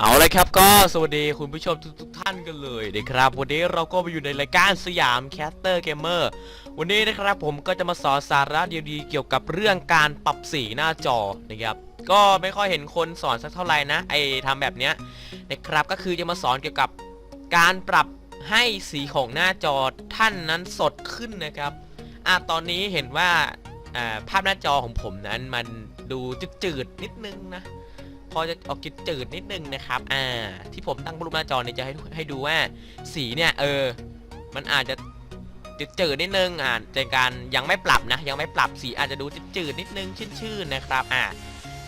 เอาเลยครับก็สวัสดีคุณผู้ชมทุกทท่านกันเลยนะครับ วันนี้เราก็มาอยู่ในรายการสยามแคสเตอร์เกมเมอร์วันนี้นะครับผมก็จะมาสอนสาระดีๆเกี่ยวกับเรื่องการปรับสีหน้าจอนะครับ ก็ไม่ค่อยเห็นคนสอนสักเท่าไหร่นะไอทำแบบเนี้ยนะครับก็คือจะมาสอนเกี่ยวกับการปรับให้สีของหน้าจอท่านนั้นสดขึ้นนะครับอะตอนนี้เห็นว่าอ่าภาพหน้าจอของผมนั้นมันดูจืดๆนิดนึงนะ พอจะออกจืดนิดนึงนะครับอ่าที่ผมตั้งรูปหน้าจอเนี่ยจะให้ให้ดูว่าสีเนี่ยเออ มันอาจจะจืดๆนิดนึงอ่าในการยังไม่ปรับนะ ยังไม่ปรับสีอาจจะดูจืดๆนิดนึงชื่นๆนะครับอ่า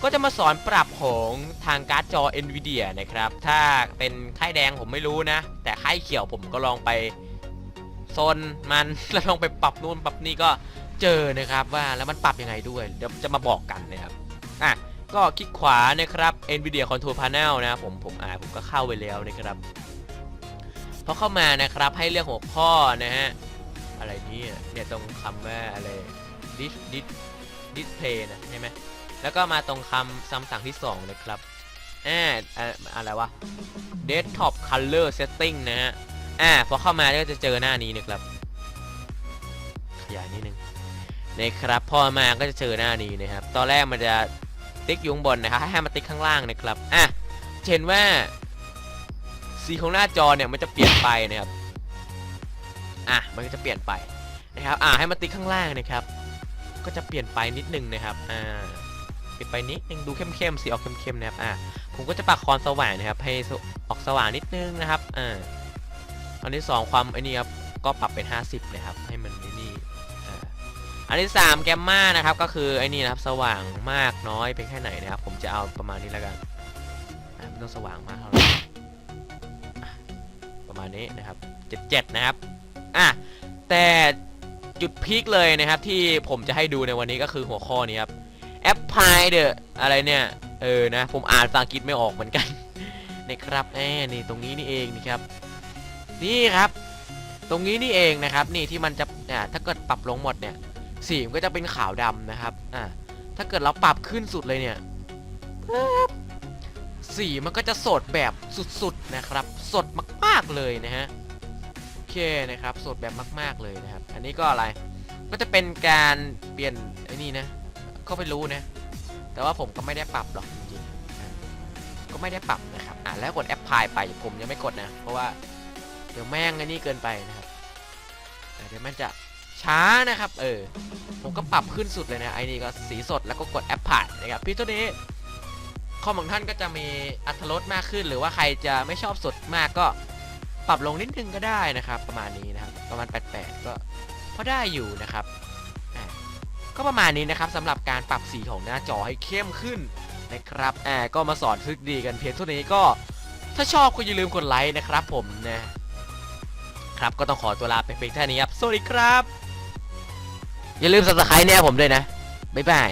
ก็จะมาสอนปรับของทางการ์ดจอ NVIDIA นะครับ ถ้าเป็นค่ายแดงผมไม่รู้นะ แต่ค่ายเขียวผมก็ลองไปโซนมันแล้วลองไปปรับนู่นปรับนี่ก็เจอนะครับว่าแล้วมันปรับยังไงด้วย เดี๋ยวจะมาบอกกันนะครับอะ ก็คลิกขวานะครับ NVIDIA Control Panel นะผมผมอ่าผมก็เข้าไปแล้วนะครับพอเข้ามานะครับให้เลือกหัวข้อนะฮะอะไรนี่เนี่ยตรงคำว่าอะไร dis dis display นะใช่ไหมแล้วก็มาตรงคำคำสั่งที่ 2 นะครับอ่าอ่าอะไรวะ desktop color setting นะฮะอ่าพอเข้ามาก็จะเจอหน้านี้นะครับ ขยายนิดนึงนะครับพอมาก็จะเจอหน้านี้นะครับ ตอนแรกมันจะ ติ๊กอยุงบนนะครับให้มาติ๊กข้างล่างนะครับอะเห็นว่าสีของหน้าจอเนี่ยมันจะเปลี่ยนไปนะครับ อะมันก็จะเปลี่ยนไปนะครับ อ่าให้มาติ๊กข้างล่างนะครับ ก็จะเปลี่ยนไปนิดนึงนะครับ อ่าเปลี่ยนไปนิดนึงดูเข้มๆสีออกเข้มๆนะครับ อ่าผมก็จะปรับคอนสว่างนะครับ ให้ออกสว่างนิดนึงนะครับ อ่าอันที่สองความไอ้นี่ครับก็ปรับเป็น 50 นะครับ ให้มันนี่ อันที่สามแกมมานะครับก็คือไอ้นี่นะครับสว่างมากน้อยเป็นแค่ไหนนะครับผมจะเอาประมาณนี้แล้วกันไม่ต้องสว่างมากเท่าไหร่ประมาณนี้นะครับ77นะครับอะแต่จุดพีคเลยนะครับที่ผมจะให้ดูในวันนี้ก็คือหัวข้อนี้ครับ apply the อะไรเนี่ยเออนะผมอ่านภาษาอังกฤษไม่ออกเหมือนกันนะครับแน่นี่ตรงนี้นี่เองนี่ครับนี่ครับ ตรงนี้นี่เองนะครับ นี่ที่มันจะอ่าถ้าเกิดปรับลงหมดเนี่ย สีมันก็จะเป็นขาวดำนะครับอ่าถ้าเกิดเราปรับขึ้นสุดเลยเนี่ยปึ๊บสีมันก็จะสดแบบสุดๆนะครับ สดมากๆเลยนะฮะโอเคนะครับ สดแบบมาก ๆเลยนะครับ อันนี้ก็อะไรก็จะเป็นการเปลี่ยนไอ้นี่นะก็ไม่รู้นะแต่ว่าผมก็ไม่ได้ปรับหรอกจริงๆก็ไม่ได้ปรับนะครับอ่าแล้วกดแอปพลายไปผมยังไม่กดนะ เพราะว่าเดี๋ยวแม่งไอ้นี่เกินไปนะครับเดี๋ยวมันจะ ช้านะครับ เออ ผมก็ปรับขึ้นสุดเลยนะ ไอ้นี่ก็สีสดแล้วก็กดแอปพลายนะครับพี่ตัวนี้คอมของท่านก็จะมีอัตรสมากขึ้น หรือว่าใครจะไม่ชอบสดมากก็ปรับลงนิดนึงก็ได้นะครับ ประมาณนี้นะครับ ประมาณ 88 ก็พอได้อยู่นะครับก็ประมาณนี้นะครับสำหรับการปรับสีของหน้าจอให้เข้มขึ้นนะครับแอ่าก็มาสอนทริคดีกันเพียงเท่านี้ก็ถ้าชอบก็อย่าลืมกดไลค์นะครับผมนะครับก็ต้องขอตัวลาไปเพียงเท่านี้ครับ สวัสดีครับ อย่าลืมสับสไครต์แน่ผมด้วยนะ บ๊ายบาย